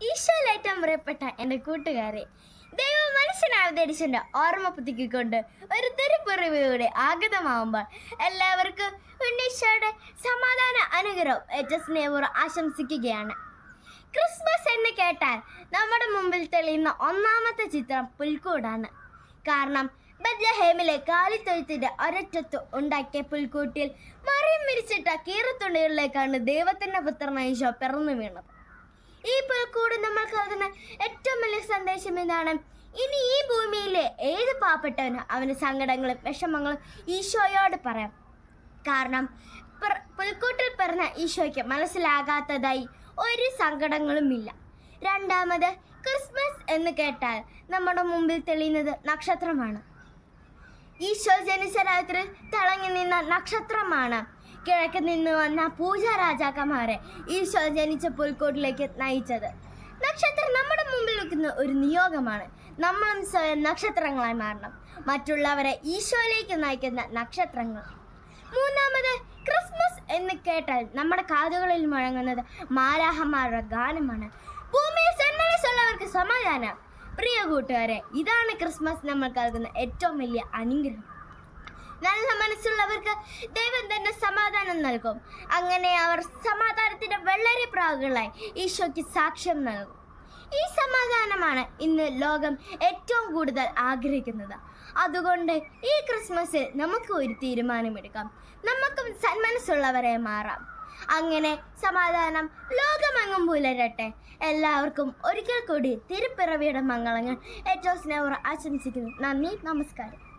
ഈശോയിൽ ഏറ്റവും പ്രിയപ്പെട്ട എന്റെ കൂട്ടുകാരെ ദൈവം മനുഷ്യനെ അവതരിച്ചതിന്റെ ഓർമ്മ പുതുക്കിക്കൊണ്ട് ഒരു തെരുപ്പുറവിയുടെ ആഗതമാവുമ്പോൾ എല്ലാവർക്കും ഉണ്ണീശോയുടെ സമാധാന അനുഗ്രഹം സ്നേഹപൂർവം ആശംസിക്കുകയാണ്. ക്രിസ്മസ് എന്ന് കേട്ടാൽ നമ്മുടെ മുമ്പിൽ തെളിയുന്ന ഒന്നാമത്തെ ചിത്രം പുൽക്കൂടാണ്. കാരണം ബദ്ലഹേമിലെ കാലിത്തൊഴുത്തിന്റെ ഒരറ്റത്ത് ഉണ്ടാക്കിയ പുൽക്കൂട്ടിൽ മറിയം വിരിച്ചിട്ട കീറത്തുണ്ടുകളിലേക്കാണ് ദൈവത്തിന്റെ പുത്രനായ ഈശോ പിറന്നു വീണത്. ഈ പുൽക്കൂട് നമ്മൾ കരുതുന്ന ഏറ്റവും വലിയ സന്ദേശം എന്താണ്? ഇനി ഈ ഭൂമിയിലെ ഏത് പാവപ്പെട്ടവനും അവന് സങ്കടങ്ങളും വിഷമങ്ങളും ഈശോയോട് പറയാം. കാരണം പുൽക്കൂട്ടിൽ പിറന്ന ഈശോയ്ക്ക് മനസ്സിലാകാത്തതായി ഒരു സങ്കടങ്ങളുമില്ല രണ്ടാമത് ക്രിസ്മസ് എന്ന് കേട്ടാൽ നമ്മുടെ മുമ്പിൽ തെളിയുന്നത് നക്ഷത്രമാണ്. ഈശോ ജനിച്ച രാത്രി തിളങ്ങി നിന്ന നക്ഷത്രമാണ് കിഴക്ക് നിന്ന് വന്ന പൂജ രാജാക്കന്മാരെ ഈശോ ജനിച്ച പുൽക്കോട്ടിലേക്ക് നയിച്ചത്. നക്ഷത്രം നമ്മുടെ മുമ്പിൽ വെക്കുന്ന ഒരു നിയോഗമാണ്. നമ്മളും സ്വയം നക്ഷത്രങ്ങളായി മാറണം. മറ്റുള്ളവരെ ഈശോയിലേക്ക് നയിക്കുന്ന നക്ഷത്രങ്ങൾ. മൂന്നാമത് ക്രിസ്മസ് എന്ന് കേട്ടാൽ നമ്മുടെ കാതുകളിൽ മുഴങ്ങുന്നത് മാലാഹന്മാരുടെ ഗാനമാണ്. ഭൂമിയിൽ സന്മനസ്സുള്ളവർക്ക് സമാധാനം. പ്രിയ കൂട്ടുകാരെ ഇതാണ് ക്രിസ്മസ് നമ്മൾ നൽകുന്ന ഏറ്റവും വലിയ അനുഗ്രഹം. നല്ല മനസ്സുള്ളവർക്ക് ദൈവം സമാധാനം നൽകും. അങ്ങനെ അവർ സമാധാനത്തിന്റെ വെള്ളരി പ്രാവുകളായി ഈശോയ്ക്ക് സാക്ഷ്യം നൽകും. ഈ സമാധാനമാണ് ഇന്ന് ലോകം ഏറ്റവും കൂടുതൽ ആഗ്രഹിക്കുന്നത്. അതുകൊണ്ട് ഈ ക്രിസ്മസിൽ നമുക്ക് ഒരു തീരുമാനമെടുക്കാം. നമുക്കും സന്മനസ്സുള്ളവരെ മാറാം. അങ്ങനെ സമാധാനം ലോകമങ്ങും പുലരട്ടെ. എല്ലാവർക്കും ഒരിക്കൽ കൂടി തിരുപ്പിറവിയുടെ മംഗളങ്ങൾ. ഏറ്റവും സ്നേഹം ആശംസിക്കുന്നു. നന്ദി നമസ്കാരം.